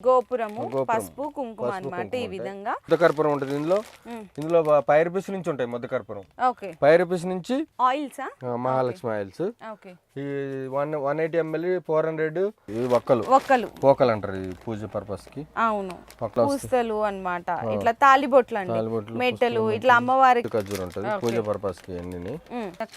గోపురము గోపురం. పసుపు కుంకుమ కుంకుమ ఈ. విధంగా. ముద్దకర్పూరం ఉంటుంది ఇందులో. ఇందులో ఫైవ్ రూపీస్ నుంచి ఉంటాయి ముద్దకర్పూరం ఓకే. ఫైవ్ రూపీస్ నుంచి ఆయిల్సా? ఆ, మహాలక్ష్మి ఆయిల్స్. ఓకే. ఈ one one eighty ML four hundred ఇవి ఒక్కలు ఒక్కలు పోకలు అంటారు ఈ పూజ పర్పస్కి అవును పూస్తలు అన్నమాట. ఇట్లా తాలిబొట్లు అండి. మెట్టలు ఇట్లా అమ్మవారికి ఖర్జూరం ఉంటుంది. పూజ పర్పస్కి అన్ని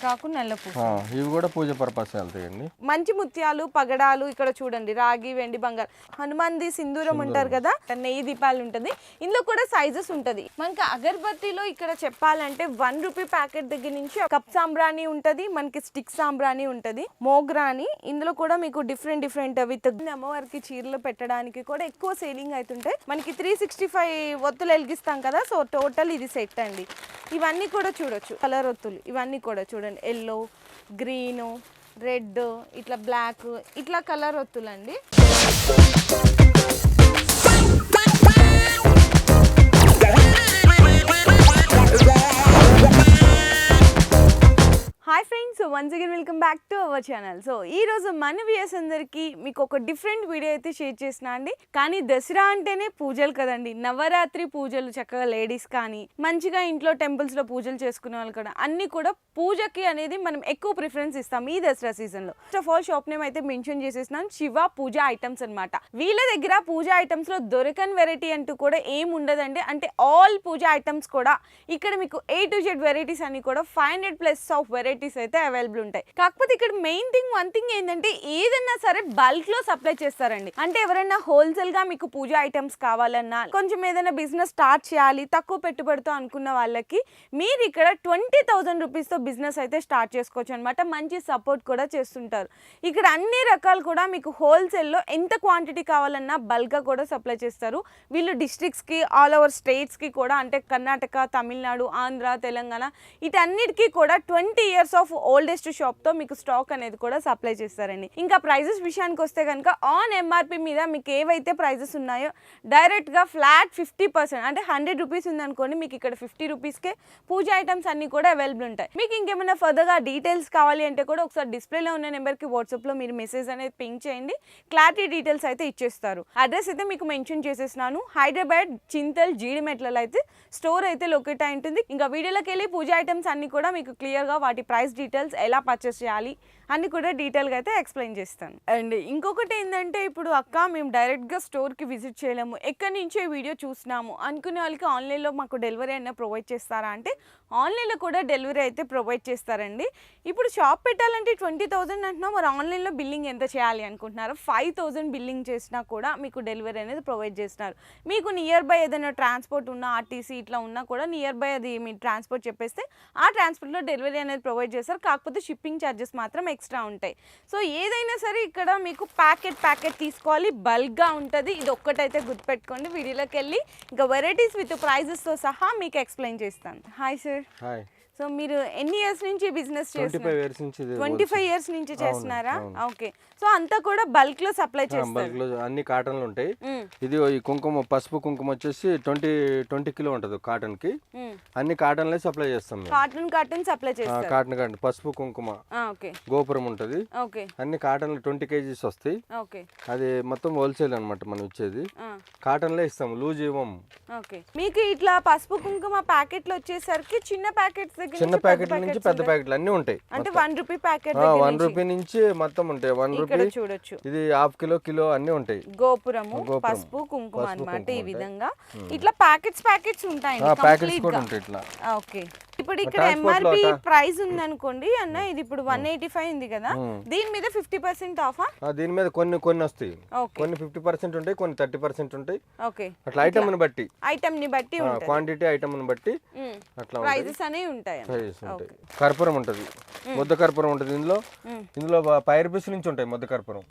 కాకు నల్ల పూస ఇవి కూడా పూజ పర్పస్ వెళ్తాయండి. మంచి ముత్యాలు పగడాలు ఇక్కడ చూడండి. రాగి వెండి బంగారు. హనుమంది సింధూరం ఉంటారు కదా నెయ్యి దీపాలు ఉంటుంది. ఇందులో కూడా సైజెస్ ఉంటది. మనకి అగరబత్తిలో ఇక్కడ చెప్పాలంటే వన్ రూపీ ప్యాకెట్ దగ్గర నుంచి కప్ సాంబ్రాణి ఉంటది మనకి స్టిక్ సాంబ్రాణి ఉంటది మోగ్రాని. ఇందులో కూడా మీకు డిఫరెంట్ డిఫరెంట్ విత్ అమ్మవారికి చీరలు పెట్టడానికి కూడా ఎక్కువ సేలింగ్ అవుతుంటాయి. మనకి త్రీ సిక్స్టీ ఫైవ్ ఒత్తులు వెలిగిస్తాం కదా సో టోటల్ ఇది సెట్ అండి. ఇవన్నీ కూడా చూడొచ్చు. కలర్ ఒత్తులు ఇవన్నీ కూడా చూడండి. ఎల్లో గ్రీను రెడ్ ఇట్లా బ్లాక్ ఇట్లా colour ఒత్తులండి. Hi friends once again welcome back to our channel so ఈ రోజు మన వ్యూయర్స్ అందరికీ మీకు ఒక డిఫరెంట్ వీడియో అయితే షేర్ చేసిన అండి. కానీ దసరా అంటేనే పూజలు కదండి. నవరాత్రి పూజలు చక్కగా లేడీస్ కానీ మంచిగా ఇంట్లో టెంపుల్స్లో పూజలు చేసుకునే వాళ్ళు కూడా అన్నీ కూడా పూజకి అనేది మనం ఎక్కువ ప్రిఫరెన్స్ ఇస్తాం ఈ దసరా సీజన్లో first of all shop name అయితే మెన్షన్ చేసేసినాం శివ పూజ ఐటమ్స్ అన్నమాట. వీళ్ళ దగ్గర పూజ ఐటమ్స్లో దొరకని వెరైటీ అంటూ కూడా ఏం ఉండదండి. అంటే ఆల్ పూజ ఐటమ్స్ కూడా ఇక్కడ మీకు ఏ టు జెడ్ వెరైటీస్ అన్ని కూడా five hundred plus of variety varieties అయితే అవైలబుల్ ఉంటాయి. కాకపోతే ఇక్కడ మెయిన్ థింగ్ వన్ థింగ్ ఏంటంటే ఏదన్నా సరే బల్క్లో సప్లై చేస్తారండి. అంటే ఎవరైనా హోల్సేల్గా మీకు పూజ ఐటమ్స్ కావాలన్నా కొంచెం ఏదైనా బిజినెస్ స్టార్ట్ చేయాలి తక్కువ పెట్టుబడితో అనుకున్న వాళ్ళకి మీరు ఇక్కడ ట్వంటీ థౌసండ్ రూపీస్తో బిజినెస్ అయితే స్టార్ట్ చేసుకోవచ్చు అనమాట మంచి సపోర్ట్ కూడా చేస్తుంటారు. ఇక్కడ అన్ని రకాలు కూడా మీకు హోల్సేల్లో ఎంత క్వాంటిటీ కావాలన్నా బల్క్గా కూడా సప్లై చేస్తారు. వీళ్ళు డిస్ట్రిక్ట్స్కి ఆల్ ఓవర్ స్టేట్స్కి కూడా అంటే కర్ణాటక తమిళనాడు ఆంధ్ర తెలంగాణ వీటన్నిటికీ కూడా ట్వంటీ ఇయర్స్ ఆఫ్ ఓల్డెస్ట్ షాప్తో మీకు స్టాక్ అనేది కూడా సప్లై చేస్తారండి. ఇంకా ప్రైజెస్ విషయానికి వస్తే కనుక ఆన్ ఎంఆర్పి మీద మీకు ఏవైతే ప్రైజెస్ ఉన్నాయో డైరెక్ట్గా ఫ్లాట్ ఫిఫ్టీ పర్సెంట్ అంటే హండ్రెడ్ రూపీస్ ఉందనుకోండి మీకు ఇక్కడ ఫిఫ్టీ రూపీస్కే పూజ ఐటమ్స్ అన్ని కూడా అవైలబుల్ ఉంటాయి. మీకు ఇంకేమైనా ఫర్దర్గా డీటెయిల్స్ కావాలి అంటే కూడా ఒకసారి డిస్ప్లేలో ఉన్న నెంబర్కి వాట్సాప్లో మీరు మెసేజ్ అనేది పింక్ చేయండి. క్లారిటీ డీటెయిల్స్ అయితే ఇచ్చేస్తారు. అడ్రస్ అయితే మీకు మెన్షన్ చేసేసినాను. హైదరాబాద్ చింతల్ జీడిమెట్లలో అయితే స్టోర్ అయితే లొకేట్ అయి ఉంటుంది. ఇంకా వీడియోలోకి వెళ్ళి పూజ ఐటమ్స్ అన్ని కూడా మీకు క్లియర్గా వాటి ప్రైస్ డీటెయిల్స్ ఎలా పర్చేస్ చేయాలి అన్ని కూడా డీటెయిల్గా అయితే ఎక్స్ప్లెయిన్ చేస్తాను. అండ్ ఇంకొకటి ఏంటంటే ఇప్పుడు అక్క మేము డైరెక్ట్గా స్టోర్కి విజిట్ చేయలేము. ఎక్కడి నుంచే వీడియో చూసినాము? అనుకునే వాళ్ళకి ఆన్లైన్లో మాకు డెలివరీ అయినా ప్రొవైడ్ చేస్తారా అంటే ఆన్లైన్లో కూడా డెలివరీ అయితే ప్రొవైడ్ చేస్తారండి. ఇప్పుడు షాప్ పెట్టాలంటే ట్వంటీ థౌజండ్ అంటున్నాం. మరి ఆన్లైన్లో బిల్లింగ్ ఎంత చేయాలి అనుకుంటున్నారు? ఫైవ్ థౌజండ్ బిల్లింగ్ చేసినా కూడా మీకు డెలివరీ అనేది ప్రొవైడ్ చేస్తున్నారు. మీకు నియర్ బై ఏదైనా ట్రాన్స్పోర్ట్ ఉన్నా ఆర్టీసీ ఇట్లా ఉన్నా కూడా నియర్ బై అది మీ ట్రాన్స్పోర్ట్ చెప్పేస్తే ఆ ట్రాన్స్పోర్ట్లో డెలివరీ అనేది ప్రొవైడ్ చేస్తారు. కాకపోతే షిప్పింగ్ ఛార్జెస్ మాత్రం ఎక్స్ట్రా ఉంటాయి. సో ఏదైనా సరే ఇక్కడ మీకు ప్యాకెట్ ప్యాకెట్ తీసుకోవాలి. బల్క్గా ఉంటుంది. ఇది ఒక్కటైతే గుర్తుపెట్టుకోండి. వీడియోలోకి వెళ్ళి ఇంకా వెరైటీస్ విత్ ప్రైజెస్తో సహా మీకు ఎక్స్ప్లెయిన్ చేస్తాను. హాయ్ సార్ హాయ్ సో మీరు ఎన్ని ఇయర్స్ నుంచి బిజినెస్ ట్వంటీ చేస్తున్నారు? ఫైవ్ ఇయర్స్ నుంచి ఇది ట్వంటీ ఫైవ్ ఇయర్స్ నుంచి చేస్తున్నారా. ఓకే. సో అంతా కూడా బల్క్లో సప్లై చేస్తారు. బల్క్లో అన్ని కాటన్లు ఉంటాయి. ఇది ఈ కుంకుమ పసుపు కుంకుమ వచ్చేసి ట్వంటీ ట్వంటీ కిలో ఉంటుంది కాటన్కి. అన్ని కాటన్లే సప్లై చేస్తాం మేము. కార్టూన్ కార్టూన్ సప్లై ఆ, చేస్తారు. కాటన్ కాటన్ పసుపు కుంకుమ గోపురం ఉంటుంది. ఓకే. అన్ని కాటన్లు ట్వంటీ కేజీస్ వస్తాయి. ఓకే. అది మొత్తం హోల్సేల్ అన్నమాట మనం ఇచ్చేది. ఆ, కాటన్లే ఇస్తాం లూజ్ ఇవ్వం ఓకే. మీకు ఇట్లా పసుపు కుంకుమ ప్యాకెట్లు వచ్చేసరికి చిన్న ప్యాకెట్స్ చిన్న ప్యాకెట్ల నుంచి పెద్ద ఉంటాయి. ప్యాకెట్లు అన్ని ఉంటాయి. అంటే one rupee packet one rupee నుంచి. మొత్తం ఉంటాయి. వన్ రూపీ చూడొచ్చు. ఇది హాఫ్ కిలో కిలో అన్ని ఉంటాయి. గోపురము గోపురం. పసుపు కుంకుమ అన్నమాట ఈ ఉంటాయి. విధంగా. ఇట్లా ప్యాకెట్స్ ప్యాకెట్స్ ఉంటాయండి ప్యాకెట్స్ కూడా ఉంటాయి ఇట్లా. ఓకే. ఇప్పుడు ఇక్కడ ఎంఆర్పి ప్రైస్ ఉంది అనుకోండి అన్న ఇది ఇప్పుడు వన్ ఎయిటీ ఫైవ్ ఉంది కదా. దీని మీద ఫిఫ్టీ పర్సెంట్ ఆఫా దీని మీద కొన్ని కొన్ని వస్తాయి. కొన్ని ఫిఫ్టీ పర్సెంట్ ఉంటాయి కొన్ని థర్టీ పర్సెంట్ ఉంటాయి. ఓకే. అట్లా ఐటమ్ని బట్టి. ఐటమ్ని బట్టి క్వాంటిటీ ఐటమ్ని బట్టి అట్లా ప్రైజెస్ అనేవి ఉంటాయి. కర్పూరం ఉంటుంది. ముద్ద కర్పూరం ఉంటుంది ఇందులో. ఇందులో ఫైవ్ రూపీస్ నుంచి ఉంటాయి ముద్ద కర్పూరం.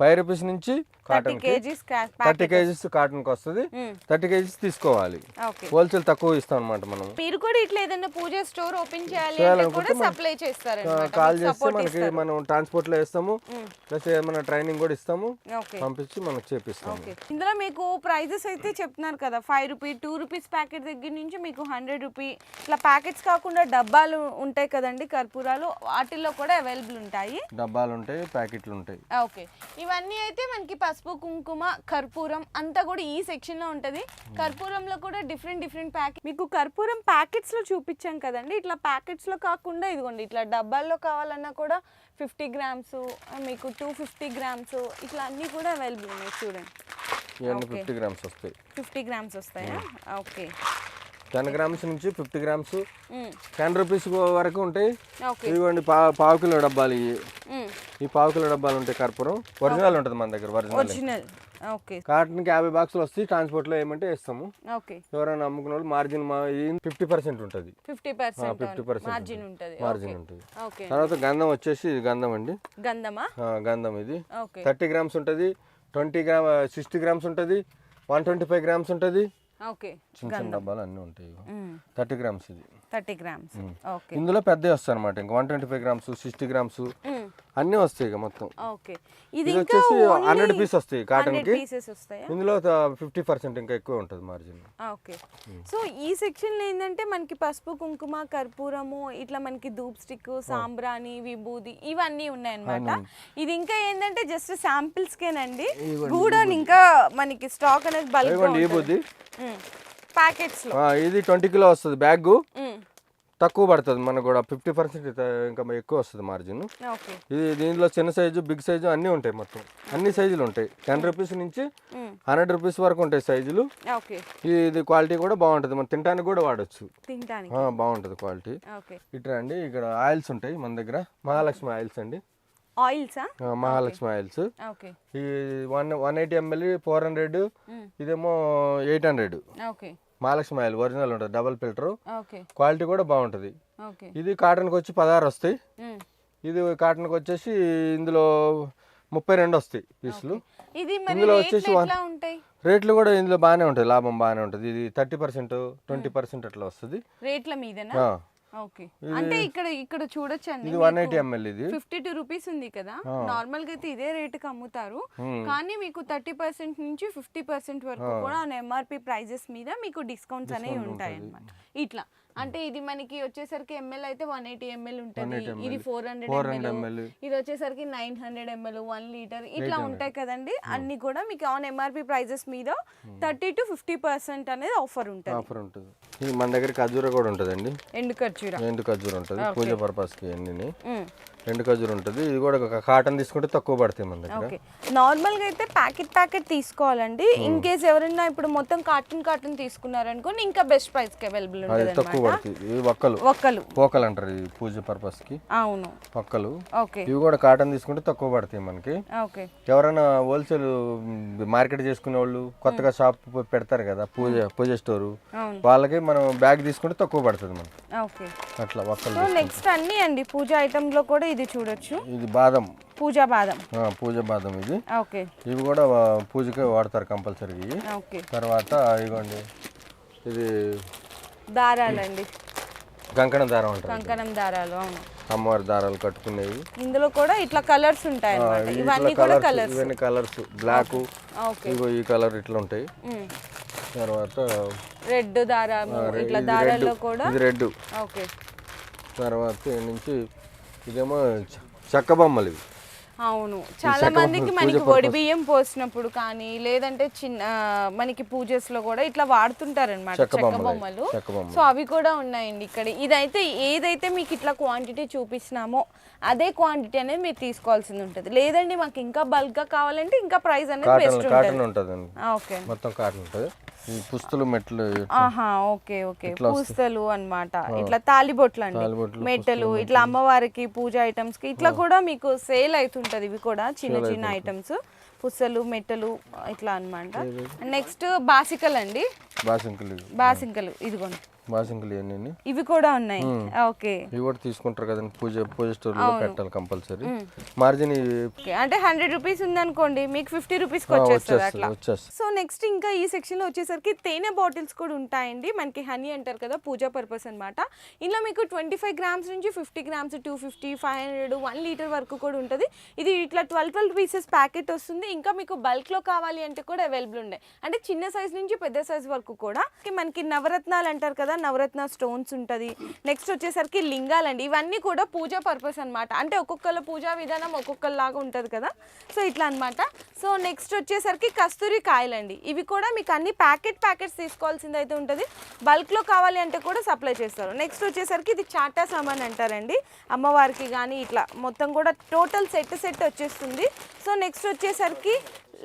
ఫైవ్ రూపీస్ నుంచి కాటన్ కేజీస్ థర్టీ కేజీస్ కాటన్కి వస్తుంది. థర్టీ కేజీస్ తీసుకోవాలి. హోల్సేల్ తక్కువ ఇస్తాం అనమాట మనం. మీరు కూడా ఇట్లా ఏదైనా పూజ పూజ స్టోర్ ఓపెన్ చేయాలి అంటే కూడా మనం- సప్లై చేస్తారు కాల్ చేస్తే మనకి మనం ట్రాన్స్పోర్ట్లో వేస్తాము. ప్లస్ ఏమైనా ట్రైనింగ్ కూడా ఇస్తాము. ఓకే. పంపించి మనకు చేపిస్తాము. ఓకే. ఇందులో మీకు ప్రైజెస్ అయితే చెప్తున్నారు కదా five rupee two rupees packet దగ్గర నుంచి మీకు హండ్రెడ్ రూపీ ఇట్లా ప్యాకెట్స్ కాకుండా డబ్బాలు ఉంటాయి కదండి కర్పూరాలు వాటిల్లో కూడా అవైలబుల్ ఉంటాయి. డబ్బాలు ఉంటాయి ప్యాకెట్లు ఉంటాయి. ఓకే. ఇవన్నీ అయితే మనకి పసుపు కుంకుమ కర్పూరం అంతా కూడా ఈ సెక్షన్లో ఉంటది. కర్పూరంలో కూడా డిఫరెంట్ డిఫరెంట్ ప్యాకెట్ మీకు కర్పూరం ప్యాకెట్స్లో చూపించాం కదండి. ఇట్లా ప్యాకెట్స్లో కాకుండా ఇదిగోండి ఇట్లా డబ్బాల్లో కావాలన్నా కూడా ఫిఫ్టీ గ్రామ్స్ మీకు టూ ఫిఫ్టీ గ్రామ్స్ ఇట్లా అన్నీ కూడా అవైలబుల్ ఉన్నాయి చూడండి. ఫిఫ్టీ గ్రామ్స్ వస్తాయి. ఫిఫ్టీ గ్రామ్స్ వస్తాయా? ఓకే. టెన్ గ్రామ్స్ నుంచి ఫిఫ్టీ గ్రామ్స్. టెన్ రూపీస్ వరకు ఉంటాయి. పా పావు కిలో డబ్బాలు ఇవి. ఈ పావు కిలో డబ్బాలు ఉంటాయి కర్పూరం. ఒరిజినల్ ఉంటుంది మన దగ్గర ఒరిజినల్. ఓకే. కాటన్కి యాభై బాక్సులు వస్తాయి ట్రాన్స్పోర్ట్లో ఏమంటే ఇస్తాము ఎవరైనా అమ్ముకున్న వాళ్ళు మార్జిన్ ఫిఫ్టీ పర్సెంట్ ఉంటుంది. ఫిఫ్టీ పర్సెంట్ 50% మార్జిన్ ఉంటుంది. మార్జిన్ ఉంటుంది. తర్వాత గంధం వచ్చేసి గంధం అండి. గంధమా? గంధం ఇది. థర్టీ గ్రామ్స్ ఉంటుంది. ట్వంటీ గ్రామ్ సిక్స్టీ గ్రామ్స్ ఉంటుంది. వన్ ట్వంటీ ఫైవ్ గ్రామ్స్ ఉంటుంది. చిన్న చిన్న డబ్బాలు అన్నీ ఉంటాయి థర్టీ గ్రామ్స్ ఇది. Thirty grams. ఓకే. ఇందులో పెద్దవి వస్తాయి అనమాట ఇంకా one twenty five grams sixty grams అన్నీ వస్తాయి ఇక మొత్తం. ఓకే. ఇది వచ్చేసి హండ్రెడ్ పీస్ వస్తాయి కాటన్కి. పీసెస్ వస్తాయా? ఇందులో ఫిఫ్టీ పర్సెంట్ ఇంకా ఎక్కువ ఉంటుంది మార్జిన్ ఓకే. సో ఈ సెక్షన్లో ఏంటంటే మనకి పసుపు కుంకుమ కర్పూరము ఇట్లా మనకి ధూప్ స్టిక్ సాంబ్రాణి విభూది ఇవన్నీ ఉన్నాయన్నమాట. ఇది ఇంకా ఏంటంటే జస్ట్ శాంపిల్స్కేనండి. కూడా ఇంకా మనకి స్టాక్ అనేది బల్క్ ప్యాకెట్స్లో. ఇది ట్వంటీ కిలో వస్తుంది బ్యాగ్. తక్కువ పడుతుంది. మనకు కూడా ఫిఫ్టీ పర్సెంట్ ఇంకా ఎక్కువ వస్తుంది మార్జిన్ ఇది దీనిలో చిన్న సైజు బిగ్ సైజు అన్నీ ఉంటాయి మొత్తం. అన్ని సైజులు ఉంటాయి. టెన్ రూపీస్ నుంచి హండ్రెడ్ రూపీస్ వరకు ఉంటాయి సైజులు ఇది క్వాలిటీ కూడా బాగుంటుంది. మనం తినడానికి కూడా వాడచ్చు. బాగుంటుంది క్వాలిటీ ఇట్లా అండి ఇక్కడ ఆయిల్స్ ఉంటాయి మన దగ్గర. మహాలక్ష్మి ఆయిల్స్ అండి. ఆయిల్సా మహాలక్ష్మి ఆయిల్స్ ఈ one one eighty ML four hundred ఇదేమో eight hundred Mahalakshmi oil original ఉంటుంది డబల్ ఫిల్టర్ క్వాలిటీ కూడా బాగుంటుంది. ఇది కాటన్కి వచ్చి పదహారు వస్తాయి. ఇది కాటన్కి వచ్చేసి ఇందులో ముప్పై రెండు వస్తాయి పీసులు. ఇందులో వచ్చేసి రేట్లు కూడా ఇందులో బాగానే ఉంటాయి లాభం బాగానే ఉంటుంది. ఇది థర్టీ పర్సెంట్ ట్వంటీ పర్సెంట్ అట్లా వస్తుంది. రేట్ల మీదనా? ఆ, ఓకే. అంటే ఇక్కడ ఇక్కడ చూడొచ్చండి ఇది ఇది. ఫిఫ్టీ టూ రూపీస్ ఉంది కదా. నార్మల్గా అయితే ఇదే రేటుకి అమ్ముతారు. Hmm. కానీ మీకు థర్టీ పర్సెంట్ నుంచి ఫిఫ్టీ పర్సెంట్ వరకు కూడా ఎంఆర్పి ప్రైజెస్ మీద మీకు డిస్కౌంట్స్ అనేవి ఉంటాయి అన్నమాట ఇట్లా. అంటే ఇది మనకి వచ్చేసరికి ఎంఎల్ అయితే వన్ ఎయిటీ ఎంఎల్ ఉంటుంది. ఇది ఫోర్ హండ్రెడ్ ఎంఎల్ ఇది వచ్చేసరికి nine hundred ML one litre ఇట్లా ఉంటాయి కదండి అన్ని కూడా మీకు ఆన్ ఎంఆర్పి ప్రైజెస్ మీద థర్టీ టు ఫిఫ్టీ పర్సెంట్ అనేది ఆఫర్ ఉంటుంది. ఆఫర్ ఉంటుంది. ఇది మన దగ్గర ఖర్జూర కూడా ఉంటుందండి. ఎండు ఖర్జూర. ఎండు ఖర్జూర ఉంటుంది పూజ పర్పస్కి అన్ని ఎండు ఖర్జూర ఉంటుంది. ఇది కూడా ఒక కాటన్ తీసుకుంటే తక్కువ పడతాయి మన దగ్గర. ఓకే. నార్మల్గా అయితే ప్యాకెట్ ప్యాకెట్ తీసుకోవాలండి. ఇన్ కేస్ ఎవరైనా ఇప్పుడు మొత్తం కార్టూన్ కార్టూన్ తీసుకున్నారనుకోండి ఇంకా బెస్ట్ ప్రైస్కి అవైలబుల్ అది ఉంటుంది తక్కువ పడుతుంది ఇవి ఒక్కలు ఒక్కలు పోకలు అంటారు ఇది పూజ పర్పస్కి. అవును. ఒక్కలు ఓకే. ఇవి కూడా కాటన్ తీసుకుంటే తక్కువ పడతాయి మనకి. ఓకే. ఎవరైనా హోల్సేల్ మార్కెట్ చేసుకునే వాళ్ళు కొత్తగా షాప్ పెడతారు కదా పూజ పూజ స్టోరు. వాళ్ళకి మనం బ్యాగ్ తీసుకుంటే తక్కువ పడుతుంది మనకి. ఓకే. అట్లా ఒక్కలు నెక్స్ట్ అన్నీ అండి పూజ ఐటెంలో కూడా ఇది చూడొచ్చు. ఇది బాదం. పూజా బాదం. ఆ, పూజ బాదం ఇది. ఓకే. ఇవి కూడా పూజకే వాడతారు కంపల్సరీ ఓకే. తర్వాత ఇదిగోండి. ఇది దారాలండి. కంకణ దారం అంటారు. కంకణం దారాలు అవును. అమ్మవారి దారాలు కట్టుకునేవి. ఇందులో కూడా ఇట్లా కలర్స్ ఉంటాయి ఇవన్నీ కూడా కలర్స్ ఇవన్నీ కలర్స్. బ్లాక్ ఇగో ఈ కలర్ ఇట్లా ఉంటాయి. తర్వాత రెడ్ దారాము రె- ఇట్లా దారాల్లో కూడా. ఇది రెడ్. ఓకే. తర్వాత నుంచి ఇదేమో చెక్క బొమ్మలు ఇవి. అవును. చాలా మందికి మనకి. వడి బియ్యం పోసినప్పుడు కానీ లేదంటే చిన్న మనకి పూజస్లో కూడా ఇట్లా వాడుతుంటారన్నమాట చెక్క బొమ్మలు. సో అవి కూడా ఉన్నాయండి ఇక్కడ. ఇదైతే ఏదైతే మీకు ఇట్లా క్వాంటిటీ చూపిస్తున్నామో అదే క్వాంటిటీ అనేది మీరు తీసుకోవాల్సింది ఉంటుంది. లేదండి మాకు ఇంకా బల్క్గా కావాలంటే ఇంకా ప్రైస్ అనేది బెస్ట్ ఉంటుంది. ఓకే. మొత్తం కాటన్ ఉంటుంది. పుస్తులు మెట్లు ఆహా ఓకే ఓకే. పూస్తలు అన్నమాట. ఇట్లా తాలిబొట్లు అండి మెట్టలు ఇట్లా అమ్మవారికి పూజ ఐటమ్స్కి ఇట్లా కూడా మీకు సేల్ అవుతుంటది ఇవి కూడా చిన్న చిన్న ఐటమ్స్. పుస్తలు మెట్టలు ఇట్లా అన్నమాట. నెక్స్ట్ బాసికలు అండి బాసింకులు. బాసింకలు ఇదిగోండి. ఇవన్నీ ఇవి కూడా ఉన్నాయి. ఓకే. ఇవి కూడా తీసుకుంటారు కదండి. పూజ పూజ స్టోర్లో పెట్టాలి కంపల్సరీ. మార్జిన్ అంటే హండ్రెడ్ రూపీస్ ఉందనుకోండి మీకు ఫిఫ్టీ రూపీస్కి వచ్చేస్తుంది సో నెక్స్ట్ ఇంకా ఈ సెక్షన్లో వచ్చేసరికి తేనె బాటిల్స్ కూడా ఉంటాయండి. మనకి హనీ అంటారు కదా పూజా పర్పస్ అన్నమాట. ఇందులో మీకు ట్వంటీ ఫైవ్ గ్రామ్స్ నుంచి fifty grams two fifty five hundred one litre వరకు కూడా ఉంటుంది. ఇది ఇట్లా ట్వెల్వ్ ట్వెల్వ్ పీసెస్ ప్యాకెట్ వస్తుంది. ఇంకా మీకు బల్క్లో కావాలి అంటే కూడా అవైలబుల్ ఉన్నాయి అంటే చిన్న సైజ్ నుంచి పెద్ద సైజ్ వరకు కూడా. మనకి నవరత్నాలు అంటారు కదా నవరత్న స్టోన్స్ ఉంటుంది. నెక్స్ట్ వచ్చేసరికి లింగాలండి ఇవన్నీ కూడా పూజా పర్పస్ అనమాట అంటే ఒక్కొక్కళ్ళ పూజా విధానం ఒక్కొక్కలాగా ఉంటుంది కదా. సో ఇట్లా అనమాట సో నెక్స్ట్ వచ్చేసరికి కస్తూరి కాయలండి. ఇవి కూడా మీకు అన్ని ప్యాకెట్ ప్యాకెట్స్ తీసుకోవాల్సింది అయితే ఉంటుంది. బల్క్లో కావాలి అంటే కూడా సప్లై చేస్తారు. నెక్స్ట్ వచ్చేసరికి ఇది చాటా సామాన్ అంటారండి. అమ్మవారికి కానీ ఇట్లా మొత్తం కూడా టోటల్ సెట్ సెట్ వచ్చేస్తుంది. సో నెక్స్ట్ వచ్చేసరికి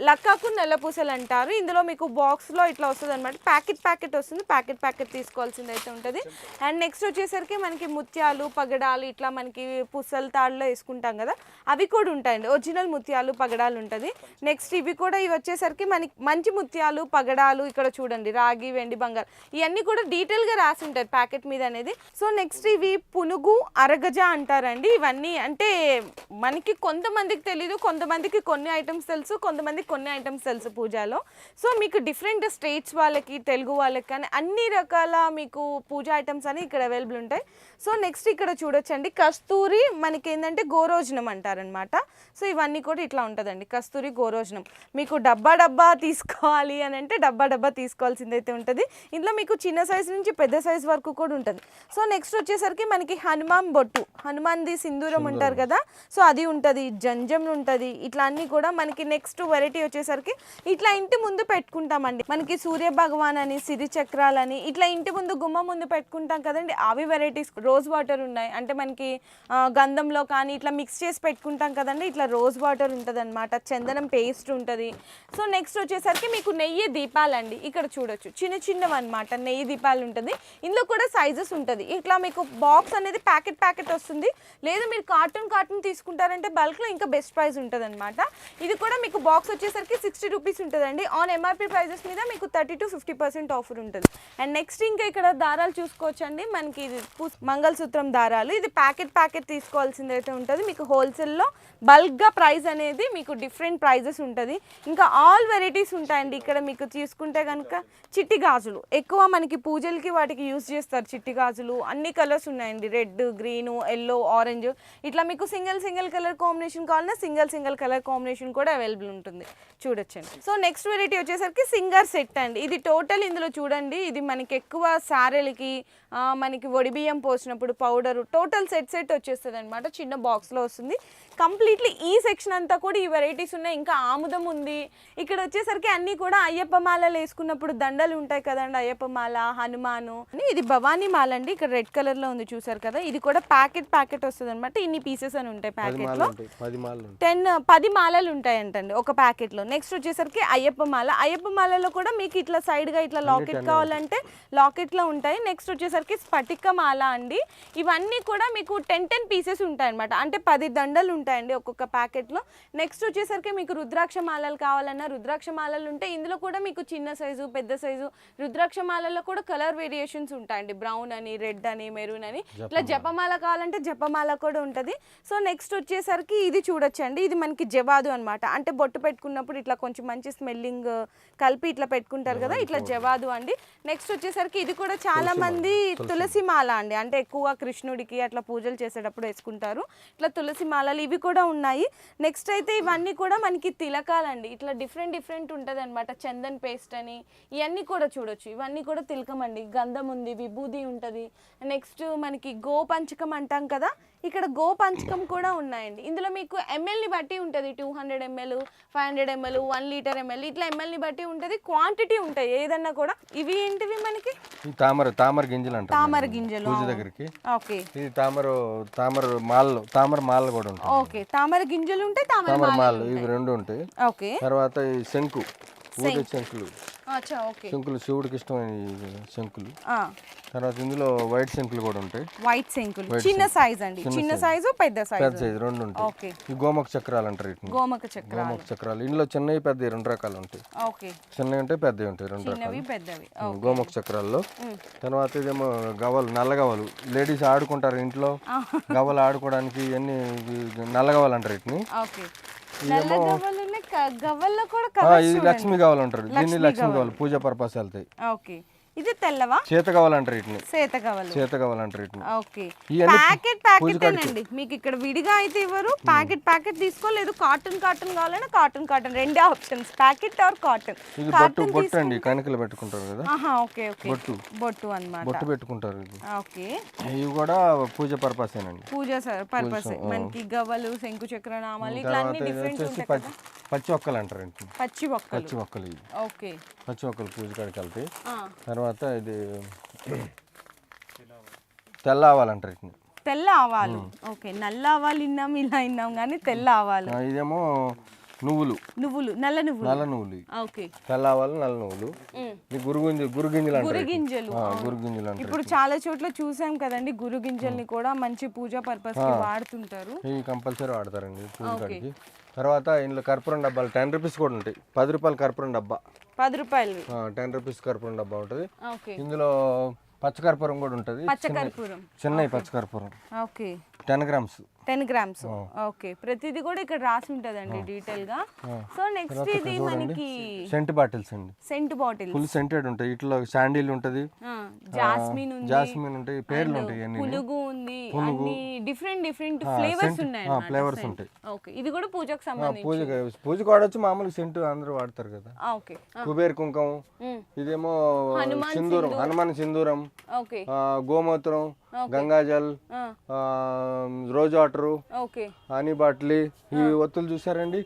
లక్కాకు నల్ల పూసలు అంటారు ఇందులో మీకు బాక్స్లో ఇట్లా వస్తుంది అనమాట ప్యాకెట్ ప్యాకెట్ వస్తుంది. ప్యాకెట్ ప్యాకెట్ తీసుకోవాల్సింది అయితే ఉంటుంది. అండ్ నెక్స్ట్ వచ్చేసరికి మనకి ముత్యాలు పగడాలు ఇట్లా మనకి పుసల తాడులో వేసుకుంటాం కదా అవి కూడా ఉంటాయండి. ఒరిజినల్ ముత్యాలు పగడాలు ఉంటుంది. నెక్స్ట్ ఇవి కూడా ఇవి వచ్చేసరికి మనకి మంచి ముత్యాలు పగడాలు ఇక్కడ చూడండి. రాగి వెండి బంగారు ఇవన్నీ కూడా డీటెయిల్గా రాసి ఉంటారు ప్యాకెట్ మీద అనేది. సో నెక్స్ట్ ఇవి పునుగు అరగజ అంటారండి. ఇవన్నీ అంటే మనకి కొంతమందికి తెలీదు కొంతమందికి కొన్ని ఐటమ్స్ తెలుసు కొంతమంది కొన్ని ఐటమ్స్ తెలుసు పూజలో. సో మీకు డిఫరెంట్ స్టేట్స్ వాళ్ళకి తెలుగు వాళ్ళకి కానీ అన్ని రకాల మీకు పూజ ఐటమ్స్ అని ఇక్కడ అవైలబుల్ ఉంటాయి. సో నెక్స్ట్ ఇక్కడ చూడొచ్చండి. కస్తూరి మనకి ఏంటంటే గోరోజనం అంటారనమాట సో ఇవన్నీ కూడా ఇట్లా ఉంటుందండి. కస్తూరి గోరోజనం. మీకు డబ్బా డబ్బా తీసుకోవాలి అని అంటే డబ్బా డబ్బా తీసుకోవాల్సింది అయితే ఉంటుంది. ఇందులో మీకు చిన్న సైజ్ నుంచి పెద్ద సైజ్ వరకు కూడా ఉంటుంది. సో నెక్స్ట్ వచ్చేసరికి మనకి హనుమాన్ బొట్టు. హనుమాన్ది సింధూరం అంటారు కదా. సో అది ఉంటుంది. జంజం ఉంటుంది. ఇట్లా అన్నీ కూడా మనకి నెక్స్ట్ వెరైటీ వచ్చేసరికి ఇట్లా ఇంటి ముందు పెట్టుకుంటామండి. మనకి సూర్య భగవాన్ అని సిరి చక్రాలని ఇట్లా ఇంటి ముందు గుమ్మ ముందు పెట్టుకుంటాం కదండి. అవి వెరైటీస్ రోజ్ వాటర్ ఉన్నాయి. అంటే మనకి గంధంలో కానీ ఇట్లా మిక్స్ చేసి పెట్టుకుంటాం కదండి. ఇట్లా రోజ్ వాటర్ ఉంటుంది అనమాట చందనం పేస్ట్ ఉంటుంది. సో నెక్స్ట్ వచ్చేసరికి మీకు నెయ్యి దీపాలండి. ఇక్కడ చూడొచ్చు. చిన్న చిన్నవి అనమాట నెయ్యి దీపాలు ఉంటుంది. ఇందులో కూడా సైజెస్ ఉంటుంది. ఇట్లా మీకు బాక్స్ అనేది ప్యాకెట్ ప్యాకెట్ వస్తుంది. లేదా మీరు కార్టూన్ కార్టూన్ తీసుకుంటారంటే బల్క్లో ఇంకా బెస్ట్ ప్రైస్ ఉంటుంది అనమాట ఇది కూడా మీకు బాక్స్ వచ్చి వచ్చేసరికి సిక్స్టీ రూపీస్ ఉంటుందండి. ఆన్ ఎంఆర్పి ప్రైజెస్ మీద మీకు thirty to fifty percent offer ఉంటుంది. అండ్ నెక్స్ట్ ఇంకా ఇక్కడ దారాలు చూసుకోవచ్చండి. మనకి ఇది మంగళసూత్రం దారాలు. ఇది ప్యాకెట్ ప్యాకెట్ తీసుకోవాల్సింది అయితే ఉంటుంది. మీకు హోల్సేల్లో బల్క్గా ప్రైస్ అనేది మీకు డిఫరెంట్ ప్రైజెస్ ఉంటుంది. ఇంకా ఆల్ వెరైటీస్ ఉంటాయండి. ఇక్కడ మీకు తీసుకుంటే కనుక చిట్టి గాజులు. ఎక్కువ మనకి పూజలకి వాటికి యూస్ చేస్తారు చిట్టి గాజులు. అన్ని కలర్స్ ఉన్నాయండి. రెడ్ గ్రీన్ ఎల్లో ఆరెంజ్ ఇట్లా మీకు సింగిల్ సింగిల్ కలర్ కాంబినేషన్ కావాలన్నా సింగిల్ సింగిల్ కలర్ కాంబినేషన్ కూడా అవైలబుల్ ఉంటుంది. చూడొచ్చండి. సో నెక్స్ట్ వెరైటీ వచ్చేసరికి సింగర్ సెట్ అండి. ఇది టోటల్ ఇందులో చూడండి. ఇది మనకి ఎక్కువ సారెలకి మనకి వడి బియ్యం పోసినప్పుడు పౌడర్ టోటల్ సెట్ సెట్ వచ్చేస్తుంది అనమాట చిన్న బాక్స్లో వస్తుంది. కంప్లీట్లీ ఈ సెక్షన్ అంతా కూడా ఈ వెరైటీస్ ఉన్నాయి. ఇంకా ఆముదం ఉంది. ఇక్కడ వచ్చేసరికి అన్నీ కూడా అయ్యప్ప మాలలు వేసుకున్నప్పుడు దండలు ఉంటాయి కదండి అయ్యప్ప మాల హనుమాను. ఇది భవానీ మాల అండి. ఇక్కడ రెడ్ కలర్లో ఉంది చూసారు కదా. ఇది కూడా ప్యాకెట్ ప్యాకెట్ వస్తుంది అనమాట ఇన్ని పీసెస్ అని ఉంటాయి ప్యాకెట్లో ఉంటాయి. ఉంటాయి. టెన్ పది మాలలు ఉంటాయంటండి ఒక ప్యాకెట్లో. నెక్స్ట్ వచ్చేసరికి అయ్యప్ప మాల. అయ్యప్ప మాలలో కూడా మీకు ఇట్లా సైడ్గా ఇట్లా లాకెట్ కావాలంటే లాకెట్లో ఉంటాయి. నెక్స్ట్ వచ్చేసరికి స్ఫటిక మాల అండి. ఇవన్నీ కూడా మీకు టెన్ టెన్ పీసెస్ ఉంటాయి అనమాట అంటే పది దండలు ఉంటాయండి ఒక్కొక్క ప్యాకెట్లో. నెక్స్ట్ వచ్చేసరికి మీకు రుద్రాక్ష మాలలు కావాలన్నా రుద్రాక్ష మాలలు ఉంటాయి ఇందులో కూడా మీకు చిన్న సైజు పెద్ద సైజు రుద్రాక్ష మాలలో కూడా కలర్ వేరియేషన్స్ ఉంటాయండి. బ్రౌన్ అని రెడ్ అని మెరూన్ అని. ఇట్లా జపమాల కావాలంటే జపమాల కూడా ఉంటుంది. సో నెక్స్ట్ వచ్చేసరికి ఇది చూడొచ్చండి. ఇది మనకి జవాదు అన్నమాట. అంటే బొట్టు పెట్టుకున్నప్పుడు ఇట్లా కొంచెం మంచి స్మెల్లింగ్ కలిపి ఇట్లా పెట్టుకుంటారు కదా ఇట్లా జవాదు. అండి. నెక్స్ట్ వచ్చేసరికి ఇది కూడా చాలా మంది తులసి మాల అండి. అంటే ఎక్కువ కృష్ణుడికి అట్లా పూజలు చేసేటప్పుడు వేసుకుంటారు. ఇట్లా తులసి మాలలు ఇవి కూడా ఉన్నాయి. నెక్స్ట్ అయితే ఇవన్నీ కూడా మనకి తిలకాలండి. ఇట్లా డిఫరెంట్ డిఫరెంట్ ఉంటుంది అనమాట చందన్ పేస్ట్ అని ఇవన్నీ కూడా చూడొచ్చు. ఇవన్నీ కూడా తిలకం అండి. గంధం ఉంది విభూది ఉంటుంది. నెక్స్ట్ మనకి గోపంచకం అంటాం కదా ఇక్కడ గో పంచకం కూడా ఉన్నాయండి. ఇందులో మీకు ఎంఎల్ని బట్టి ఉంటుంది. Two hundred ML five hundred ML one litre ML ఇట్లా ఎంఎల్ని బట్టి ఉంటుంది. క్వాంటిటీ ఉంటాయి. ఏదన్నా కూడా. ఇవి ఏంటివి మనకి? తామర తామర గింజలు అంటారు తామర గింజలు. పూజ దగ్గరికి. ఓకే. ఇది తామర తామర మాలలు తామర మాలలు కూడా ఉంటాయి ఓకే. తామర గింజలు ఉంటాయి తామర మాలలు మాలలు ఇవి రెండు ఉంటాయి. ఓకే. తర్వాత ఈ శంకు. ఊది శంకులు. శంకులు శివుడికి ఇష్టమైన శంకులు. తర్వాత ఇందులో వైట్ శంకులు కూడా ఉంటాయి. వైట్ శంకులు. చిన్న సైజ్ అండి. చిన్న సైజు పెద్ద పెద్ద సైజు సైజు రెండు ఉంటాయి. ఈ గోమక చక్రాలు అంటారు వీటిని. గోమక చక్ర గోమక చక్రాలు. ఇందులో చిన్నవి పెద్దవి రెండు రకాలు ఉంటాయి. ఓకే. చిన్నవి ఉంటాయి పెద్దవి ఉంటాయి రెండు రకాలు. పెద్దవి. గోమక చక్రాల్లో. తర్వాత ఇదేమో గవ్వలు నల్ల గవ్వలు లేడీస్ ఆడుకుంటారు ఇంట్లో. గవ్వలు ఆడుకోవడానికి ఇవన్నీ ఇవి నల్ల గవ్వలు అంటారు వీటిని. ఓకే. గవ్వల్లో కూడా ఇది లక్ష్మీ గవ్వలు అంటారు. దీన్ని లక్ష్మీ గవ్వలు. పూజ పర్పస్ వెళ్తాయి. ఓకే. ఇది తెల్లవా? చేత గవ్వలు అంటారు వీటిని. సేత గవ్వలు చేత గవ్వలు అంటారు వీటిని. ఓకే. ప్యాకెట్ ప్యాకెట్ అండి మీకు ఇక్కడ విడిగా అయితే ఇవ్వరు. ప్యాకెట్ ప్యాకెట్ తీసుకోలేదు కాటన్ కాటన్ కావాలన్నా కాటన్ కాటన్. రెండే ఆప్షన్స్. Packet or cotton. ఇది బొట్టు బొట్టు అండి. కణికలు పెట్టుకుంటారు కదా. ఆహా ఓకే ఓకే. బొట్టు. బొట్టు అన్నమాట. బొట్టు పెట్టుకుంటారు ఇది. ఓకే. ఇవి కూడా పూజ పర్పస్ ఏనండి పూజ పర్పస్. మనకి గవ్వలు శంకు చక్ర నామాలు ఇట్లా అన్ని తర్వాత ఇది డిఫరెంట్ ఉంటాయి పచ్చి ఒక్కలు అంటారు పచ్చి ఒక్కలు. పచ్చి ఒక్కలు ఓకే. పచ్చి ఒక్కలు పూజ కాడికి వెళ్తాయి ఆ, తర్వాత ఇది తెల్ల ఆవాలు అంటారు వీటిని. తెల్ల ఆవాలు ఓకే నల్ల ఆవాలు విన్నాం ఇలా విన్నాం కానీ తెల్ల ఆవాలు ఇదేమో నువ్వులు. నువ్వులు నల్ల నువ్వులు. నల్ల నువ్వులు. ఓకే. తెల్ల ఆవాలు నల్ల నువ్వులు. గురుగుంజ గురుగింజలు. గురిగింజలు గురుగింజలు అంటారు ఇప్పుడు చాలా చోట్ల చూసాం కదండి గురు గింజల్ని కూడా మంచి పూజా పర్పస్కి వాడుతుంటారు. ఇవి కంపల్సరీ వాడతారండి పూజ కాడికి తర్వాత ఇందులో కర్పూరం డబ్బాలు టెన్ రూపీస్ కూడా ఉంటాయి. పది రూపాయల కర్పూరం డబ్బా. పది రూపాయలు. టెన్ రూపీస్ కర్పూరం డబ్బా ఉంటుంది. ఇందులో పచ్చకర్పూరం కూడా ఉంటుంది. పచ్చకర్పూరం చిన్నవి. పచ్చకర్పూరం okay. Ten grams. Ten grams. Okay. ప్రతిదీ కూడా ఇక్కడ రాసి ఉంటదండి డీటెయిల్గా సో నెక్స్ట్ ఇది మనకి సెంట్ బాటిల్స్ అండి. సెంట్ బాటిల్ ఫుల్ సెంటెడ్ ఉంటాయి. ఇట్లా శాండిల్ ఉంటుంది. జాస్మిన్ ఉంది. జాస్మిన్ ఉంటాయి. పేర్లు ఉంటాయి పులుగు ఉంది. అన్ని డిఫరెంట్ డిఫరెంట్ ఫ్లేవర్స్ ఉన్నాయి ఫ్లేవర్స్ ఉంటాయి. ఓకే ఇది కూడా పూజకు సంబంధించి. పూజ పూజకు వాడచ్చు మామూలు సెంటు అందరూ వాడతారు కదా. ఓకే కుబేర్ కుంకం ఇదేమో సింధూరం హనుమాన్ సింధూరం ఓకే గోమూత్రం గంగాజల్ రోజ్ వాటరు ఓకే హనీ బాట్లీ ఈ ఒత్తులు చూసారండి?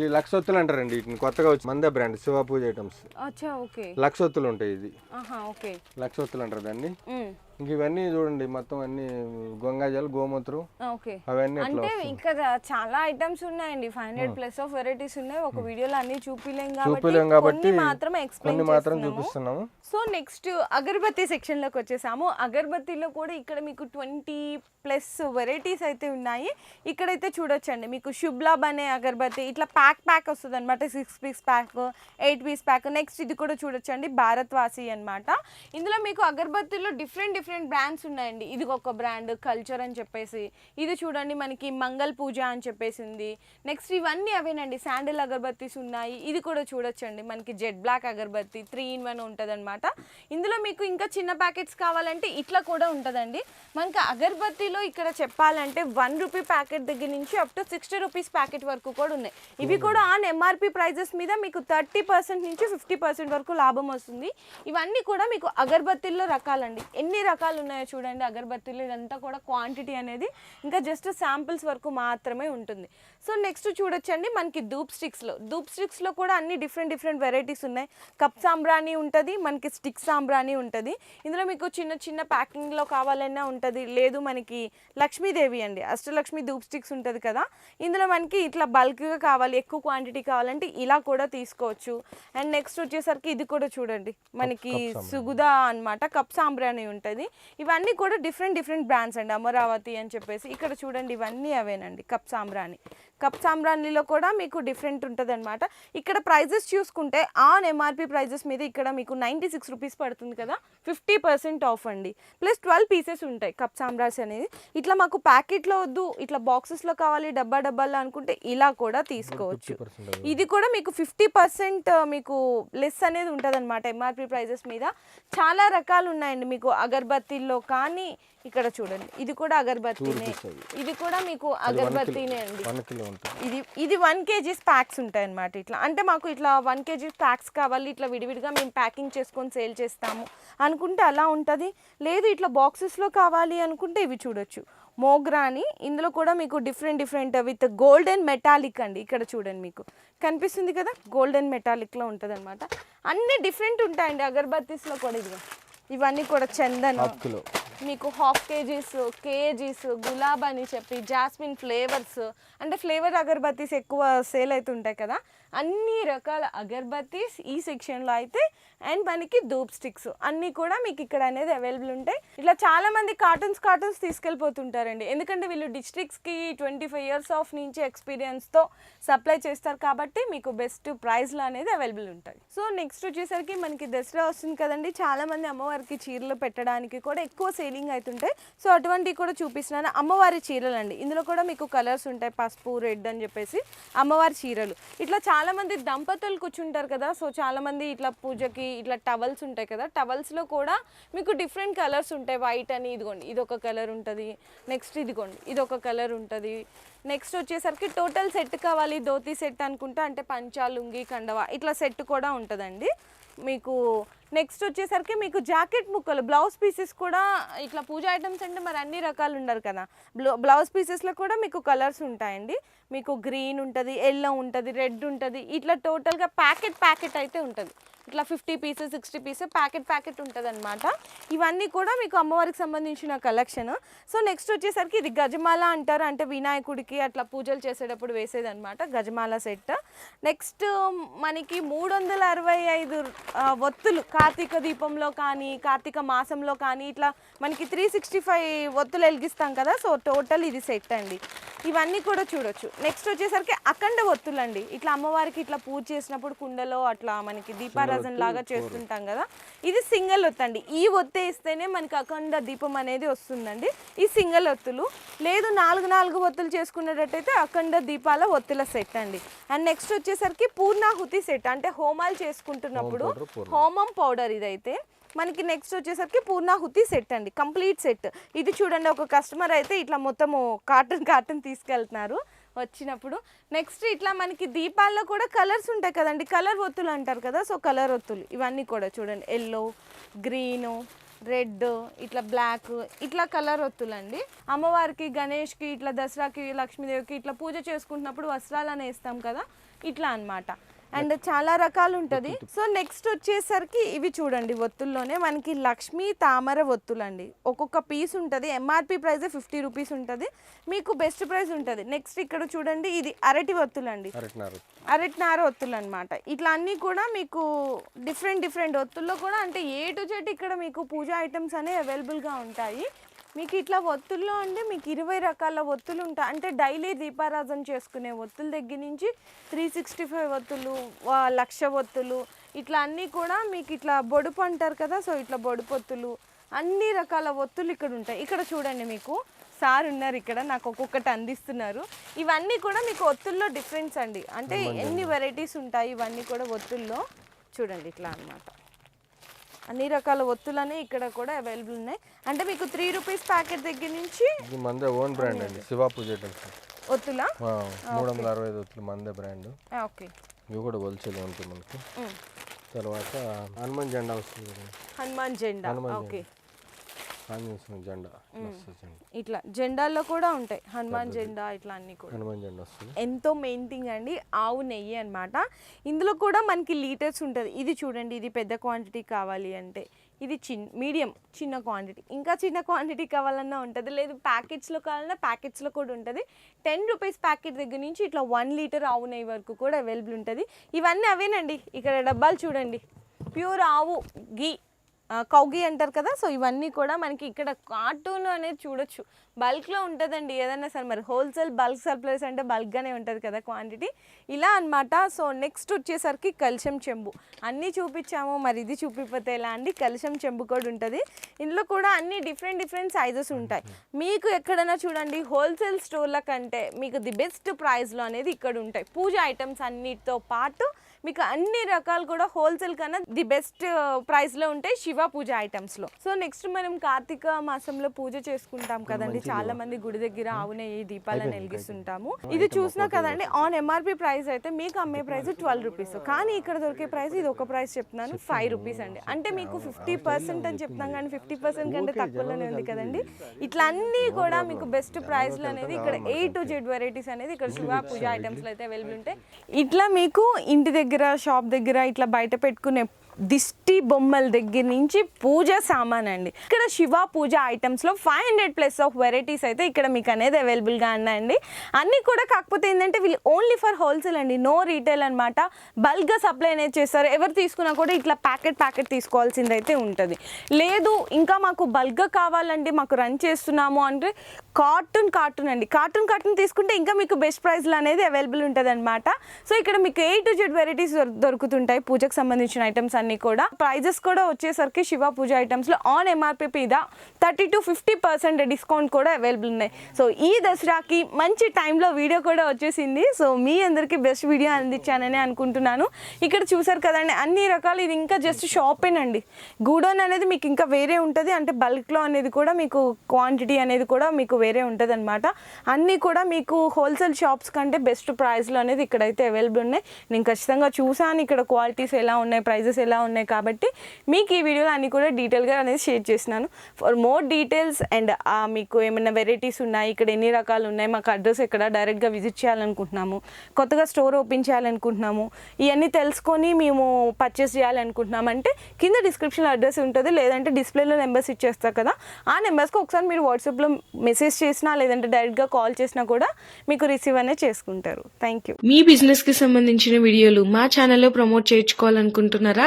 ఈ లక్ష ఒత్తులు అంటారండి వీటిని కొత్తగా వచ్చి మందే బ్రాండ్ శివ పూజ ఐటమ్స్. అచ్చా ఓకే లక్ష ఒత్తులు ఉంటాయి ఇది. ఆహా ఓకే లక్ష ఒత్తులు అంటారు దాన్ని. ఇంక ఇవన్నీ చూడండి మొత్తం అన్ని గంగాజల్ గోమూత్రం. ఓకే. అవన్నీ అంటే ఇంకా చాలా ఐటమ్స్ ఉన్నాయండి. Five hundred plus of varieties ఉన్నాయి. ఒక వీడియోలో అన్ని చూపిలేం కాబట్టి చూపిలేం కాబట్టి కొన్ని మాత్రమే ఎక్స్ప్లెయిన్ మాత్రం చూపిస్తున్నాము. సో నెక్స్ట్ అగరబత్తి సెక్షన్లోకి వచ్చేసాము. అగరబత్తిలో కూడా ఇక్కడ మీకు ట్వంటీ ప్లస్ వెరైటీస్ అయితే ఉన్నాయి. ఇక్కడైతే చూడొచ్చండి. మీకు శుభ్లాబ్ అనే అగరబత్తి ఇట్లా ప్యాక్ ప్యాక్ వస్తుంది అనమాట six piece pack eight piece pack next ఇది కూడా చూడొచ్చండి. భారత్ వాసి అనమాట ఇందులో మీకు అగరబత్తిలో డిఫరెంట్ డిఫరెంట్ బ్రాండ్స్ ఉన్నాయండి. ఇది ఒక బ్రాండ్ కల్చర్ అని చెప్పేసి. ఇది చూడండి మనకి మంగళ పూజ అని చెప్పేసి ఉంది నెక్స్ట్ ఇవన్నీ అవేనండి. శాండిల్ అగరబత్తీస్ ఉన్నాయి. ఇది కూడా చూడొచ్చండి. మనకి జెడ్ బ్లాక్ అగరబత్తి త్రీ ఇన్ వన్ ఉంటుంది ఇందులో మీకు ఇంకా చిన్న ప్యాకెట్స్ కావాలంటే ఇట్లా కూడా ఉంటుందండి. మనకి అగరబత్తిలో ఇక్కడ చెప్పాలంటే వన్ రూపీ ప్యాకెట్ దగ్గర నుంచి up to sixty rupees packet వరకు కూడా ఉన్నాయి. ఇవి కూడా ఆన్ ఎంఆర్పి ప్రైజెస్ మీద మీకు థర్టీ పర్సెంట్ నుంచి ఫిఫ్టీ పర్సెంట్ వరకు లాభం వస్తుంది. ఇవన్నీ కూడా మీకు అగరబత్తిల్లో రకాలండి. ఎన్ని రకాలు ఉన్నాయో చూడండి అగరబత్తిలో ఇదంతా కూడా క్వాంటిటీ అనేది ఇంకా జస్ట్ శాంపిల్స్ వరకు మాత్రమే ఉంటుంది. సో నెక్స్ట్ చూడొచ్చండి మనకి ధూప్ స్టిక్స్లో ధూప్ స్టిక్స్లో కూడా అన్ని డిఫరెంట్ డిఫరెంట్ వెరైటీస్ ఉన్నాయి. కప్ సాంబ్రాణి ఉంటుంది మనకి స్టిక్ సాంబ్రాణి ఉంటుంది. ఇందులో మీకు చిన్న చిన్న ప్యాకింగ్లో కావాలన్నా ఉంటుంది. లేదు మనకి లక్ష్మీదేవి అండి అష్టలక్ష్మి ధూప్ స్టిక్స్ ఉంటుంది కదా. ఇందులో మనకి ఇట్లా బల్క్గా కావాలి ఎక్కువ క్వాంటిటీ కావాలంటే ఇలా కూడా తీసుకోవచ్చు. అండ్ నెక్స్ట్ వచ్చేసరికి ఇది కూడా చూడండి మనకి సుగుదా అన్నమాట కప్ సాంబ్రాణి ఉంటుంది. ఇవన్నీ కూడా డిఫరెంట్ డిఫరెంట్ బ్రాండ్స్ అండి. అమరావతి అని చెప్పేసి. ఇక్కడ చూడండి ఇవన్నీ అవేనండి. కప్ సాంబ్రాణి. కప్ సాంబ్రాణిలో కూడా మీకు డిఫరెంట్ ఉంటుంది అనమాట ఇక్కడ ప్రైజెస్ చూసుకుంటే ఆన్ ఎంఆర్పి ప్రైజెస్ మీద ఇక్కడ మీకు నైంటీ సిక్స్ రూపీస్ పడుతుంది కదా ఫిఫ్టీ పర్సెంట్ ఆఫ్ అండి. ప్లస్ ట్వెల్వ్ పీసెస్ ఉంటాయి కప్ సాంబ్రాస్ అనేది. ఇట్లా మాకు ప్యాకెట్లో వద్దు ఇట్లా బాక్సెస్లో కావాలి డబ్బా డబ్బాల్లో అనుకుంటే ఇలా కూడా తీసుకోవచ్చు. ఇది కూడా మీకు ఫిఫ్టీ పర్సెంట్ మీకు లెస్ అనేది ఉంటుంది అనమాట ఎంఆర్పి ప్రైజెస్ మీద. చాలా రకాలు ఉన్నాయండి మీకు అగరబత్తిల్లో కానీ ఇక్కడ చూడండి. ఇది కూడా అగరబత్తినే. ఇది కూడా మీకు అగరబత్తినే అండి. ఉంటుంది. ఇది ఇది వన్ కేజీస్ ప్యాక్స్ ఉంటాయి అన్నమాట ఇట్లా. అంటే మాకు ఇట్లా వన్ కేజీ ప్యాక్స్ కావాలి ఇట్లా విడివిడిగా మేము ప్యాకింగ్ చేసుకొని సేల్ చేస్తాము అనుకుంటే అలా ఉంటుంది. లేదు ఇట్లా బాక్సెస్లో కావాలి అనుకుంటే ఇవి చూడొచ్చు. మోగ్రా అని ఇందులో కూడా మీకు different different with golden metallic అండి. ఇక్కడ చూడండి మీకు. కనిపిస్తుంది కదా? గోల్డెన్ మెటాలిక్లో ఉంటుంది అనమాట అన్నీ డిఫరెంట్ ఉంటాయండి. అగర్బత్తీస్లో కూడా ఇది ఇవన్నీ కూడా చందన్. మీకు హాఫ్ కేజీస్ కేజీస్ గులాబ్ అని చెప్పి జాస్మిన్ ఫ్లేవర్స్. అంటే ఫ్లేవర్ అగరబత్తీస్ ఎక్కువ సేల్ అవుతుంటాయి కదా. అన్ని రకాల అగర్బత్తీస్ ఈ సెక్షన్లో అయితే అండ్ మనకి ధూప్ స్టిక్స్ అన్నీ కూడా మీకు ఇక్కడ అనేది అవైలబుల్ ఉంటాయి. ఇట్లా చాలామంది కార్టూన్స్ కార్టూన్స్ తీసుకెళ్ళిపోతుంటారండి. ఎందుకంటే వీళ్ళు డిస్ట్రిక్ట్స్కి ట్వంటీ ఫైవ్ ఇయర్స్ ఆఫ్ నుంచి ఎక్స్పీరియన్స్తో సప్లై చేస్తారు కాబట్టి మీకు బెస్ట్ ప్రైస్లో అనేది అవైలబుల్ ఉంటాయి. సో నెక్స్ట్ వచ్చేసరికి మనకి దసరా వస్తుంది కదండి. చాలామంది అమ్మవారికి చీరలు పెట్టడానికి కూడా ఎక్కువ సేలింగ్ అవుతుంటాయి. సో అటువంటివి కూడా చూపిస్తున్నాను. అమ్మవారి చీరలు అండి ఇందులో కూడా మీకు కలర్స్ ఉంటాయి. పసుపు రెడ్ అని చెప్పేసి అమ్మవారి చీరలు. ఇట్లా చాలా మంది దంపతులు కూర్చుంటారు కదా. సో చాలా మంది ఇట్లా పూజకి ఇట్లా టవల్స్ ఉంటాయి కదా. టవల్స్లో కూడా మీకు డిఫరెంట్ కలర్స్ ఉంటాయి. వైట్ అని ఇదిగోండి ఇది ఒక కలర్ ఉంటుంది. నెక్స్ట్ ఇదిగోండి ఇది ఒక కలర్ ఉంటుంది. నెక్స్ట్ వచ్చేసరికి టోటల్ సెట్ కావాలి. ధోతి సెట్ అనుకుంటే అంటే పంచాలుంగి కండవ ఇట్లా సెట్ కూడా ఉంటుందండి. మీకు నెక్స్ట్ వచ్చేసరికి మీకు జాకెట్ ముక్కలు బ్లౌజ్ పీసెస్ కూడా ఇట్లా పూజ ఐటమ్స్ అంటే మరి అన్ని రకాలు ఉండరు కదా. బ్లౌ బ్లౌజ్ పీసెస్లో కూడా మీకు కలర్స్ ఉంటాయండి. మీకు గ్రీన్ ఉంటుంది ఎల్లో ఉంటుంది రెడ్ ఉంటుంది ఇట్లా టోటల్గా ప్యాకెట్ ప్యాకెట్ అయితే ఉంటుంది. ఇట్లా fifty pieces sixty pieces packet packet ఉంటుంది అనమాట ఇవన్నీ కూడా మీకు అమ్మవారికి సంబంధించిన కలెక్షన్ సో నెక్స్ట్ వచ్చేసరికి ఇది గజమాల అంటారు. అంటే వినాయకుడికి అట్లా పూజలు చేసేటప్పుడు వేసేది అనమాట గజమాల సెట్ నెక్స్ట్ మనకి మూడు వందల అరవై ఐదు ఒత్తులు కార్తీక దీపంలో కానీ కార్తీక మాసంలో కానీ ఇట్లా మనకి త్రీ సిక్స్టీ ఫైవ్ ఒత్తులు వెలిగిస్తాం కదా సో టోటల్ ఇది సెట్ అండి. ఇవన్నీ కూడా చూడొచ్చు. నెక్స్ట్ వచ్చేసరికి అఖండ ఒత్తులు అండి ఇట్లా అమ్మవారికి ఇట్లా పూజ చేసినప్పుడు కుండలో అట్లా మనకి దీపారాధన లాగా చేస్తుంటాం కదా ఇది సింగిల్ ఒత్తు అండి ఈ ఒత్తే ఇస్తేనే మనకి అఖండ దీపం అనేది వస్తుందండి. ఈ సింగిల్ ఒత్తులు. లేదు నాలుగు నాలుగు ఒత్తులు చేసుకునేటట్టయితే అఖండ దీపాల ఒత్తుల సెట్ అండి. అండ్ నెక్స్ట్ వచ్చేసరికి పూర్ణాహుతి సెట్ అంటే హోమాలు చేసుకుంటున్నప్పుడు. హోమం పౌడర్ ఇదైతే. మనకి నెక్స్ట్ వచ్చేసరికి పూర్ణాహుతి సెట్ అండి. కంప్లీట్ సెట్ ఇది చూడండి ఒక కస్టమర్ అయితే ఇట్లా మొత్తము కాటన్ కాటన్ తీసుకెళ్తున్నారు వచ్చినప్పుడు. నెక్స్ట్ ఇట్లా మనకి దీపాల్లో కూడా కలర్స్ ఉంటాయి కదండి. కలర్ ఒత్తులు అంటారు కదా సో కలర్ ఒత్తులు. ఇవన్నీ కూడా చూడండి. ఎల్లో గ్రీను రెడ్ ఇట్లా బ్లాక్ ఇట్లా కలర్ ఒత్తులండి. అమ్మవారికి గణేష్కి ఇట్లా దసరాకి లక్ష్మీదేవికి ఇట్లా పూజ చేసుకుంటున్నప్పుడు వస్త్రాలు వేస్తాం కదా. ఇట్లా అన్నమాట. అండ్ చాలా రకాలు ఉంటుంది సో నెక్స్ట్ వచ్చేసరికి ఇవి చూడండి ఒత్తుల్లోనే మనకి లక్ష్మీ తామర ఒత్తులు అండి ఒక్కొక్క పీస్ ఉంటుంది. ఎంఆర్పి ప్రైస్ ఫిఫ్టీ రూపీస్ ఉంటుంది. మీకు బెస్ట్ ప్రైస్ ఉంటుంది. నెక్స్ట్ ఇక్కడ చూడండి ఇది అరటి ఒత్తులు అండి అరటినారు ఒత్తులు అనమాట ఇట్లా అన్నీ కూడా మీకు డిఫరెంట్ డిఫరెంట్ ఒత్తుల్లో కూడా అంటే ఏ టు జెడ్ ఇక్కడ మీకు పూజ ఐటమ్స్ అనేవి అవైలబుల్గా ఉంటాయి. మీకు ఇట్లా ఒత్తుల్లో అంటే మీకు ఇరవై రకాల ఒత్తులు ఉంటాయి. అంటే డైలీ దీపారాధన చేసుకునే ఒత్తుల దగ్గర నుంచి త్రీ సిక్స్టీ ఫైవ్ ఒత్తులు లక్ష ఒత్తులు ఇట్లా అన్నీ కూడా మీకు ఇట్లా బొడుపు అంటారు కదా సో ఇట్లా బొడుపు ఒత్తులు అన్ని రకాల ఒత్తులు ఇక్కడ ఉంటాయి. ఇక్కడ చూడండి మీకు సార్ ఉన్నారు ఇక్కడ నాకు ఒక్కొక్కటి అందిస్తున్నారు. ఇవన్నీ కూడా మీకు ఒత్తుల్లో డిఫరెన్స్ అండి. అంటే ఎన్ని వెరైటీస్ ఉంటాయి ఇవన్నీ కూడా ఒత్తుల్లో? చూడండి ఇట్లా అన్నమాట. అన్ని రకాల ఒత్తులనే ఇక్కడ కూడా అవైలబుల్ ఉన్నాయి. అంటే మీకు త్రీ రూపీస్ ప్యాకెట్ దగ్గర నుంచి ఇది మందే ఓన్ బ్రాండ్ అండి. శివ పూజ ఒత్తులా? మూడు వందల అరవై ఐదు వత్తులు మందే బ్రాండ్ ఓకే. ఇవి కూడా హోల్సేల్ ఉంటుంది మనకి. తర్వాత హనుమాన్ జెండా వస్తుంది హనుమాన్ జెండా. ఓకే. ఆంజనేయ జెండా ఇట్లా జెండాల్లో కూడా ఉంటాయి. హనుమాన్ జెండా ఇట్లా అన్ని కూడా. హనుమాన్ జెండా వస్తుంది. ఎంతో మెయిన్ థింగ్ అండి ఆవు నెయ్యి అన్నమాట. ఇందులో కూడా మనకి లీటర్స్ ఉంటుంది. ఇది చూడండి ఇది పెద్ద క్వాంటిటీ కావాలి అంటే. ఇది చిన్న మీడియం చిన్న క్వాంటిటీ ఇంకా చిన్న క్వాంటిటీ కావాలన్నా ఉంటుంది. లేదు ప్యాకెట్స్లో కావాలన్నా ప్యాకెట్స్లో కూడా ఉంటుంది. టెన్ రూపీస్ ప్యాకెట్ దగ్గర నుంచి ఇట్లా వన్ లీటర్ ఆవు నెయ్యి వరకు కూడా అవైలబుల్ ఉంటుంది. ఇవన్నీ అవేనండి. ఇక్కడ డబ్బాలు చూడండి. ప్యూర్ ఆవు గీ కౌగి అంటారు కదా సో ఇవన్నీ కూడా మనకి ఇక్కడ కార్టూన్ అనేది చూడొచ్చు. బల్క్లో ఉంటుందండి ఏదైనా సరే మరి హోల్సేల్ బల్క్ సర్ప్లైస్ అంటే బల్క్గానే ఉంటుంది కదా క్వాంటిటీ ఇలా అన్నమాట. సో నెక్స్ట్ వచ్చేసరికి కలిశం చెంబు. అన్నీ చూపించాము మరి ఇది చూపిపోతే ఎలా అండి? కలిశం చెంబు కూడా ఉంటుంది. ఇందులో కూడా అన్ని డిఫరెంట్ డిఫరెంట్ సైజెస్ ఉంటాయి. మీకు ఎక్కడైనా చూడండి హోల్సేల్ స్టోర్ల కంటే మీకు ది బెస్ట్ ప్రైస్లో అనేది ఇక్కడ ఉంటాయి. పూజ ఐటమ్స్ అన్నిటితో పాటు మీకు అన్ని రకాలు కూడా హోల్సేల్ కన్నా ది బెస్ట్ ప్రైస్లో ఉంటాయి శివ పూజ ఐటమ్స్లో. సో నెక్స్ట్ మనం కార్తీక మాసంలో పూజ చేసుకుంటాం కదండి. చాలా మంది గుడి దగ్గర ఆవు నెయ్యి దీపాలను వెలిగిస్తుంటాము. ఇది చూసినా కదండి ఆన్ ఎంఆర్పి ప్రైస్ అయితే మీకు అమ్మే ప్రైస్ ట్వెల్వ్ రూపీస్ కానీ ఇక్కడ దొరికే ప్రైస్ ఇది ఒక ప్రైస్ చెప్తున్నాను ఫైవ్ రూపీస్ అండి. అంటే మీకు ఫిఫ్టీ పర్సెంట్ అని చెప్తున్నాం కానీ ఫిఫ్టీ పర్సెంట్ కంటే తక్కువలోనే ఉంది కదండి. ఇట్లా అన్నీ కూడా మీకు బెస్ట్ ప్రైస్లో అనేది ఇక్కడ ఏ టు జెడ్ వెరైటీస్ అనేది ఇక్కడ శివ పూజ ఐటమ్స్లో అయితే అవైలబుల్ ఉంటాయి. ఇట్లా మీకు ఇంటి దగ్గర దగ్గర షాప్ దగ్గర ఇట్లా బయట పెట్టుకునే దిష్టి బొమ్మల దగ్గర నుంచి పూజ సామాన్ అండి ఇక్కడ శివ పూజ ఐటమ్స్లో five hundred plus of varieties అయితే ఇక్కడ మీకు అనేది అవైలబుల్గా ఉన్నాయండి అన్నీ కూడా కాకపోతే ఏంటంటే వీళ్ళు ఓన్లీ ఫర్ హోల్సేల్ అండి. నో రీటైల్ అనమాట బల్క్గా సప్లై అనేది చేస్తారు. ఎవరు తీసుకున్నా కూడా ఇట్లా ప్యాకెట్ ప్యాకెట్ తీసుకోవాల్సింది అయితే ఉంటుంది. లేదు ఇంకా మాకు బల్క్గా కావాలండి మాకు రన్ చేస్తున్నాము అంటే కార్టూన్ కార్టూన్ అండి. కార్టూన్ కార్టూన్ తీసుకుంటే ఇంకా మీకు బెస్ట్ ప్రైస్లో అనేది అవైలబుల్ ఉంటుంది అనమాట సో ఇక్కడ మీకు ఏ టు జెడ్ వెరైటీస్ దొరుకుతుంటాయి. పూజకు సంబంధించిన ఐటమ్స్ అన్నీ కూడా. ప్రైజెస్ కూడా వచ్చేసరికి శివ పూజ ఐటమ్స్లో ఆన్ ఎంఆర్పి మీద thirty to fifty percent discount కూడా అవైలబుల్ ఉన్నాయి. సో ఈ దసరాకి మంచి టైంలో వీడియో కూడా వచ్చేసింది. సో మీ అందరికీ బెస్ట్ వీడియో అందించానని అనుకుంటున్నాను. ఇక్కడ చూసారు కదండి అన్ని రకాలు ఇది ఇంకా జస్ట్ షాపేనండి గూడౌన్ అనేది మీకు ఇంకా వేరే ఉంటుంది అంటే బల్క్లో అనేది కూడా మీకు క్వాంటిటీ అనేది కూడా మీకు వేరే ఉంటుంది అనమాట అన్నీ కూడా మీకు హోల్సేల్ షాప్స్ కంటే బెస్ట్ ప్రైస్లో అనేది ఇక్కడైతే అవైలబుల్ ఉన్నాయి. నేను ఖచ్చితంగా చూసాను ఇక్కడ క్వాలిటీస్ ఎలా ఉన్నాయి ప్రైజెస్ ఎలా ఉన్నాయి కాబట్టి మీకు ఈ వీడియోలో అన్నీ కూడా డీటెయిల్గా అనేది షేర్ చేసినాను ఫర్ మోర్ డీటెయిల్స్ అండ్ మీకు ఏమైనా వెరైటీస్ ఉన్నాయి ఇక్కడ ఎన్ని రకాలు ఉన్నాయి మాకు అడ్రస్ ఎక్కడ డైరెక్ట్గా విజిట్ చేయాలనుకుంటున్నాము కొత్తగా స్టోర్ ఓపెన్ చేయాలనుకుంటున్నాము ఇవన్నీ తెలుసుకొని మేము పర్చేస్ చేయాలనుకుంటున్నాము. అంటే కింద డిస్క్రిప్షన్లో అడ్రస్ ఉంటుంది లేదంటే డిస్ప్లేలో నెంబర్స్ ఇచ్చేస్తా కదా ఆ నెంబర్స్కి ఒకసారి మీరు వాట్సాప్లో మెసేజ్ చేసినా లేదంటే డైరెక్ట్గా కాల్ చేసినా కూడా మీకు రిసీవ్ అనేది చేసుకుంటారు. థ్యాంక్ యూ మీ బిజినెస్కి సంబంధించిన వీడియోలు మా ఛానల్లో ప్రమోట్ చేయించుకోవాలనుకుంటున్నారా?